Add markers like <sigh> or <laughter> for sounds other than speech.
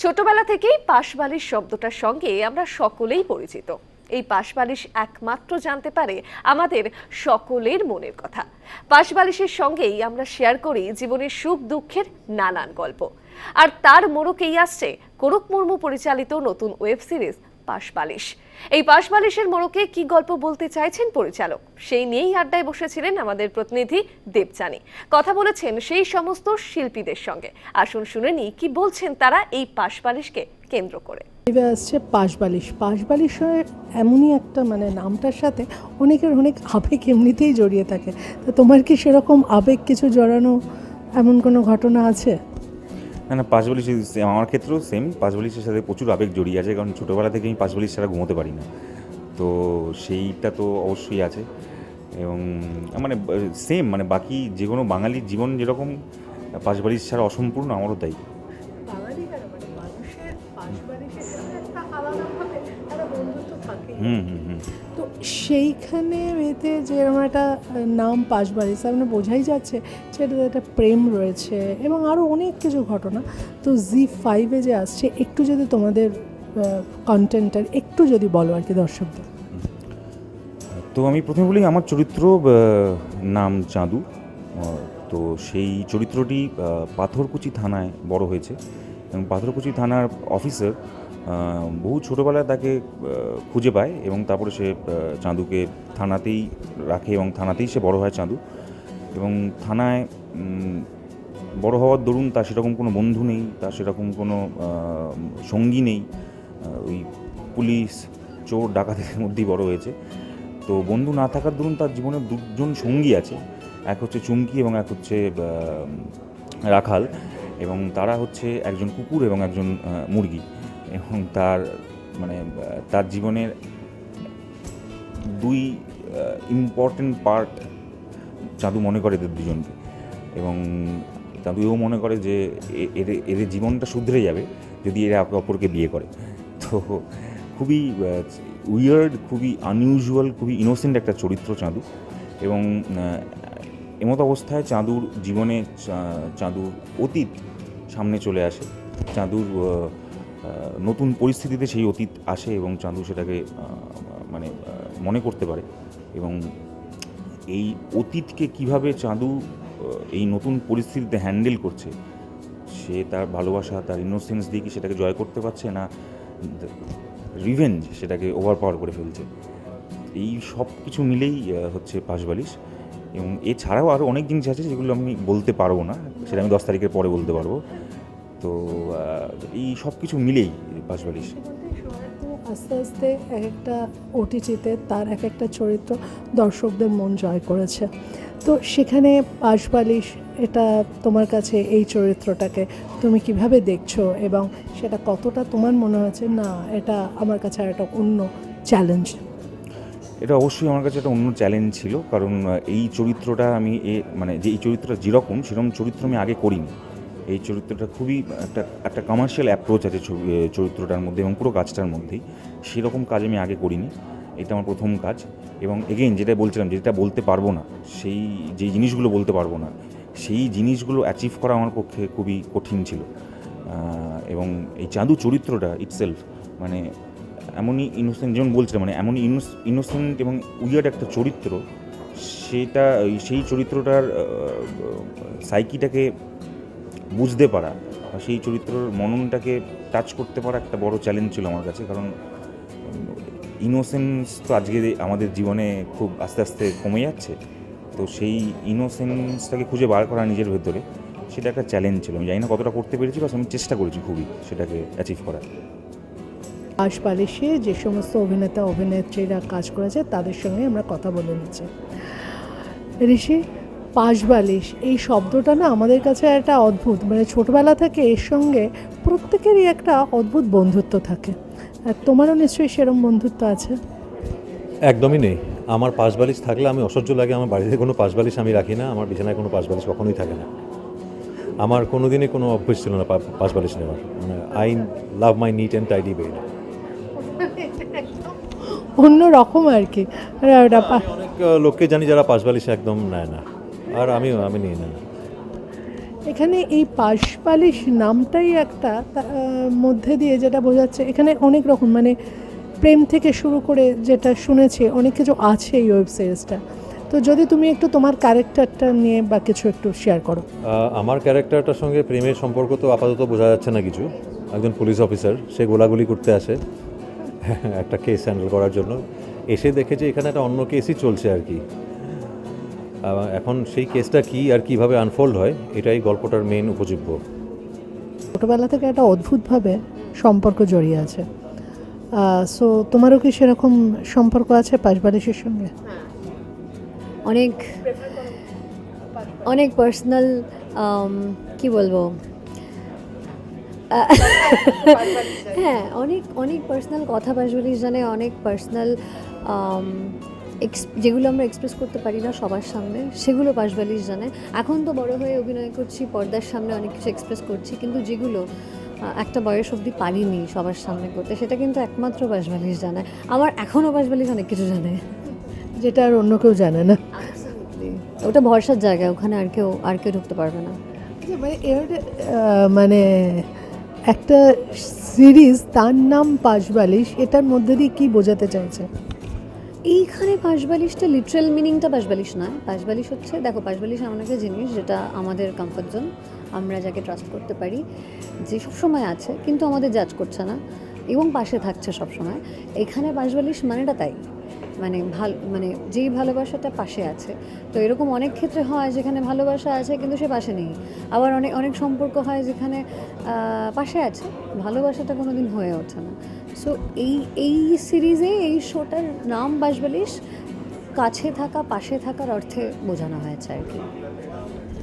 ছোটবেলা থেকেই পাশবালিশ শব্দটার সঙ্গে আমরা সকলেই পরিচিত। এই পাশবালিশ একমাত্র জানতে পারে আমাদের সকলের মনের কথা। পাশবালিশের সঙ্গেই আমরা শেয়ার করি জীবনের সুখ দুঃখের নানান গল্প। আর তার মোড়কেই আসছে করুক মুর্মু পরিচালিত নতুন ওয়েব সিরিজ পাশবালিশ। এই পাশবালিশের মোড়কে কি গল্প বলতে চাইছেন পরিচালক? সেই নিয়েই আড্ডায় বসেছিলেন আমাদের প্রতিনিধি দেবজানি কথা বলেছেন সেই সমস্ত শিল্পীদের সঙ্গে। আসুন শুনে নিই, কি বলছেন তারা এই পাশবালিশকে কেন্দ্র করে? এবে আসছে পাশবালিশ। পাশবালিশ এমনই একটা মানে নামটার সাথে অনেকের অনেক আবেগ এমনিতেই জড়িয়ে থাকে। তো তোমার কি সেরকম আবেগ কিছু জড়ানো এমন কোনো ঘটনা আছে? না না, পাঁচ পাঁচবলিশ আমার ক্ষেত্রেও সেম পাঁচ বলিশের সাথে প্রচুর আবেগ জড়িয়ে আছে, কারণ ছোটোবেলা থেকে আমি পাঁচ পাঁচবলিশ ছাড়া ঘুমোতে পারি না। তো সেইটা তো অবশ্যই আছে। এবং মানে সেম মানে বাকি যে কোনো বাঙালির জীবন যেরকম, পাঁচ বলিশ ছাড়া অসম্পূর্ণ, আমারও তাই। হুম হুম হুম। তো সেইখানে এতে যেরকম একটা নাম পাশবালিশ তার মানে বোঝাই যাচ্ছে সেটাতে একটা প্রেম রয়েছে এবং আরও অনেক কিছু ঘটনা। তো জি ফাইভে যে আসছে একটু যদি তোমাদের কন্টেন্টের একটু যদি বলো আর কি দর্শকদের। তো আমি প্রথমে বলি আমার চরিত্র নাম চাঁদু তো সেই চরিত্রটি পাথরকুচি থানায় বড় হয়েছে। এবং পাথরকুচি থানার অফিসার বহু ছোটোবেলায় তাকে খুঁজে পায় এবং তারপরে সে চাঁদুকে থানাতেই রাখে এবং থানাতেই সে বড় হয় চাঁদু। এবং থানায় বড় হওয়ার দরুন তার সেরকম কোনো বন্ধু নেই, তার সেরকম কোনো সঙ্গী নেই। ওই পুলিশ, চোর ডাকাতের মধ্যেই বড় হয়েছে। তো বন্ধু না থাকার দরুন তার জীবনে দুজন সঙ্গী আছে। এক হচ্ছে চুমকি এবং এক হচ্ছে রাখাল। এবং তারা হচ্ছে একজন কুকুর এবং একজন মুরগি। এবং তার মানে তার জীবনের দুই ইম্পর্টেন্ট পার্ট চাঁদু মনে করে এদের দুজনকে। এবং চাঁদু এও মনে করে যে এদের এদের জীবনটা শুধরে যাবে যদি এরা একে অপরকে বিয়ে করে। তো খুবই উইয়ার্ড খুবই আনইউজুয়াল খুবই ইনোসেন্ট একটা চরিত্র চাঁদু। এবং এমত অবস্থায় চাঁদুর জীবনে চাঁদুর অতীত সামনে চলে আসে। চাঁদুর নতুন পরিস্থিতিতে সেই অতীত আসে এবং চাঁদু সেটাকে মানে মনে করতে পারে। এবং এই অতীতকে কীভাবে চাঁদু এই নতুন পরিস্থিতিতে হ্যান্ডেল করছে, সে তার ভালোবাসা, তার ইনোসেন্স দিয়ে কি সেটাকে জয় করতে পারছে না রিভেঞ্জ সেটাকে ওভার পাওয়ার করে ফেলছে। এই সব কিছু মিলেই হচ্ছে পাশবালিশ। এবং এছাড়াও আরও অনেক জিনিস আছে যেগুলো আমি বলতে পারব না, সেটা আমি দশ তারিখের পরে বলতে পারব। তো এই সব কিছু মিলেই পাশবালিশ আস্তে আস্তে এক একটা ওটিটিতে তার এক একটা চরিত্র দর্শকদের মন জয় করেছে। তো সেখানে পাশবালিশ এটা তোমার কাছে এই চরিত্রটাকে তুমি কীভাবে দেখছ এবং সেটা কতটা তোমার মনে হচ্ছে না এটা আমার কাছে আর একটা অন্য চ্যালেঞ্জ এটা অবশ্যই আমার কাছে একটা অন্য চ্যালেঞ্জ ছিল কারণ এই চরিত্রটা আমি এ মানে যে এই চরিত্রটা যেরকম সেরকম চরিত্র আমি আগে করিনি। এই চরিত্রটা খুবই একটা একটা কমার্শিয়াল অ্যাপ্রোচ আছে চরিত্রটার মধ্যে এবং পুরো কাজটার মধ্যেই। সেরকম কাজ আমি আগে করিনি। এটা আমার প্রথম কাজ। এবং এগেইন যেটা বলছিলাম যেটা বলতে পারব না, সেই যে জিনিসগুলো বলতে পারব না, সেই জিনিসগুলো অ্যাচিভ করা আমার পক্ষে খুবই কঠিন ছিল। এবং এই চাঁদু চরিত্রটা ইটসেলফ মানে এমনই ইনোসেন্ট যেমন বলছিলাম মানে এমনই ইনোসেন্ট এবং উইয়ার্ড একটা চরিত্র, সেটা, সেই চরিত্রটার সাইকিটাকে বুঝতে পারা বা সেই চরিত্রর মননটাকে টাচ করতে পারা একটা বড় চ্যালেঞ্জ ছিল আমার কাছে। কারণ ইনোসেন্স তো আজকে আমাদের জীবনে খুব আস্তে আস্তে কমে যাচ্ছে। তো সেই ইনোসেন্সটাকে খুঁজে বার করা নিজের ভেতরে, সেটা একটা চ্যালেঞ্জ ছিল। আমি জানি না কতটা করতে পেরেছি বা আমি চেষ্টা করেছি খুবই সেটাকে অ্যাচিভ করার। পাশবালিশে যে সমস্ত অভিনেতা, অভিনেত্রীরা কাজ করেছে, তাদের সঙ্গে আমরা কথা বলে নিচ্ছি। ঋষি পাশবালিশ। এই শব্দটা না আমাদের কাছে একটা অদ্ভুত। মানে ছোটবেলা থেকে এর সঙ্গে প্রত্যেকেরই একটা অদ্ভুত বন্ধুত্ব থাকে। আর তোমারও নিশ্চয়ই সেরম বন্ধুত্ব আছে। একদমই নেই। আমার পাশবালিশ থাকলে আমি অসহ্য লাগে। আমার বাড়িতে কোনো পাশবালিশ আমি রাখি না। আমার বিছানায় কোনো পাশবালিশ কখনোই থাকে না। আমার কোনো দিনই কোনো অভ্যেস ছিল না পাশবালিশ নেওয়ার। মানে I love my neat and tidy bed অন্য রকম আর কি অনেক লোককে জানি যারা পাশবালিশ একদম নেয় না। আর আমিও আমি নিই না এখানে এই পাশপালিশ নামটাই একটা মধ্যে দিয়ে যেটা বোঝাচ্ছে এখানে অনেক রকম মানে প্রেম থেকে শুরু করে যেটা শুনেছি অনেক কিছু আছে এই ওয়েব সিরিজটা তো যদি তুমি একটু তোমার ক্যারেক্টারটা নিয়ে বা কিছু একটু শেয়ার করো। আমার ক্যারেক্টারটার সঙ্গে প্রেমের সম্পর্ক তো আপাতত বোঝা যাচ্ছে না কিছু। একজন পুলিশ অফিসার সে গোলাগুলি করতে আসে <laughs> একটা কেস হ্যান্ডেল করার জন্য। এসে দেখে যে এখানে একটা অন্য কেসই চলছে আর কি। এখন সেই কেসটা কি আর কীভাবে আনফোল্ড হয় এটাই গল্পটার মেন উপজীব্য। ছোটোবেলা থেকে একটা অদ্ভুতভাবে সম্পর্ক জড়িয়ে আছে। সো তোমারও কি সেরকম সম্পর্ক আছে পাশবালিশের সঙ্গে? অনেক অনেক পার্সোনাল কি বলব? হ্যাঁ অনেক অনেক পার্সোনাল কথা পাশবালিশ জানে অনেক পার্সোনাল যেগুলো আমরা এক্সপ্রেস করতে পারি না সবার সামনে সেগুলো পাশবালিশ জানে এখন তো বড় হয়ে অভিনয় করছি পর্দার সামনে অনেক কিছু এক্সপ্রেস করছি কিন্তু যেগুলো একটা বয়স অবধি পারিনি সবার সামনে করতে সেটা কিন্তু একমাত্র বাসবালিশ জানে আমার এখনও বাসবালিশ অনেক কিছু জানে। যেটা আর অন্য কেউ জানে না। ওটা ভরসার জায়গা ওখানে আর কেউ আর কেউ ঢুকতে পারবে না। আচ্ছা, মানে এর মানে একটা সিরিজ তার নাম পাশবালিশ এটার মধ্যে দিয়ে কি বোঝাতে চাইছে? এইখানে পাশবালিশটা লিটারাল মিনিংটা পাশবালিশ নয়। পাশবালিশ হচ্ছে, দেখো পাশবালিশ এমন একটা জিনিস যেটা আমাদের কমফর্ট জোন আমরা যাকে ট্রাস্ট করতে পারি, যে সবসময় আছে, কিন্তু আমাদের জাজ করছে না এবং পাশে থাকছে সবসময়। এখানে পাশবালিশ মানেটা তাই। মানে ভালো মানে যেই ভালোবাসাটা পাশে আছে। তো এরকম অনেক ক্ষেত্রে হয় যেখানে ভালোবাসা আছে কিন্তু সে পাশে নেই। আবার অনেক অনেক সম্পর্ক হয় যেখানে পাশে আছে, ভালোবাসাটা কোনো দিন হয়ে ওঠে না। সো এই এই সিরিজে এই শোটার নাম বাসবালিশ কাছে থাকা, পাশে থাকার অর্থে বোঝানো হয়েছে আর কি।